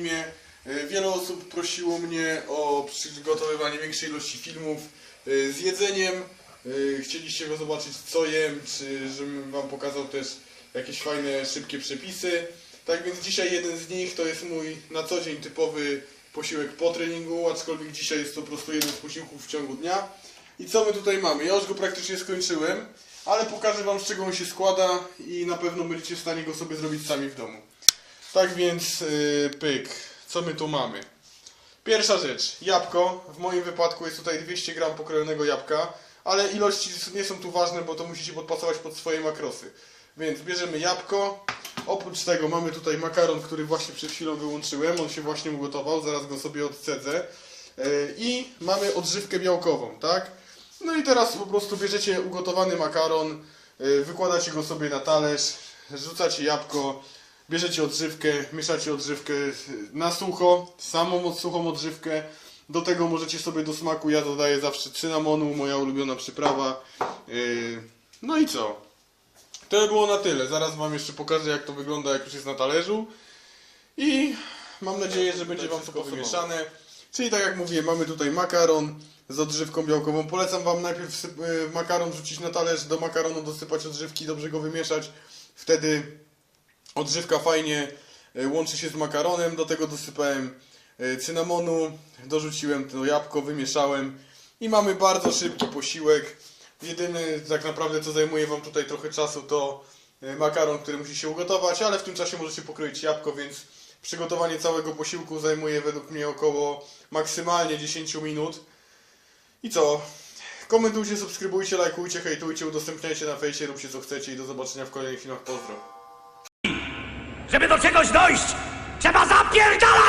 filmie. E, Wiele osób prosiło mnie o przygotowywanie większej ilości filmów e, z jedzeniem. E, Chcieliście go zobaczyć co jem, czy żebym wam pokazał też jakieś fajne, szybkie przepisy. Tak więc dzisiaj jeden z nich to jest mój na co dzień typowy posiłek po treningu, aczkolwiek dzisiaj jest to po prostu jeden z posiłków w ciągu dnia. I co my tutaj mamy? Ja już go praktycznie skończyłem, ale pokażę wam z czego on się składa i na pewno będziecie w stanie go sobie zrobić sami w domu. Tak więc yy, pyk, co my tu mamy? Pierwsza rzecz, jabłko. W moim wypadku jest tutaj 200 gram pokrojonego jabłka, ale ilości nie są tu ważne, bo to musicie podpasować pod swoje makrosy. Więc bierzemy jabłko. Oprócz tego mamy tutaj makaron, który właśnie przed chwilą wyłączyłem. On się właśnie ugotował, zaraz go sobie odcedzę. Yy, I mamy odżywkę białkową, tak? No i teraz po prostu bierzecie ugotowany makaron, yy, wykładacie go sobie na talerz, rzucacie jabłko, bierzecie odżywkę, mieszacie odżywkę na sucho, samą suchą odżywkę. Do tego możecie sobie do smaku, ja dodaję zawsze cynamonu, moja ulubiona przyprawa. Yy, No i co? To by było na tyle. Zaraz wam jeszcze pokażę jak to wygląda jak już jest na talerzu. I mam nadzieję, że będzie wam to wymieszane. Czyli tak jak mówiłem, mamy tutaj makaron z odżywką białkową. Polecam wam najpierw wsyp- y, makaron wrzucić na talerz, do makaronu dosypać odżywki, dobrze go wymieszać. Wtedy odżywka fajnie y, łączy się z makaronem. Do tego dosypałem y, cynamonu, dorzuciłem to jabłko, wymieszałem i mamy bardzo szybki posiłek. Jedyny tak naprawdę co zajmuje wam tutaj trochę czasu to y, makaron, który musi się ugotować, ale w tym czasie możecie pokroić jabłko, więc przygotowanie całego posiłku zajmuje według mnie około maksymalnie 10 minut. I co? Komentujcie, subskrybujcie, lajkujcie, hejtujcie, udostępniajcie na fejsie, róbcie co chcecie i do zobaczenia w kolejnych filmach. Pozdro. Żeby do czegoś dojść, trzeba zapierdalać!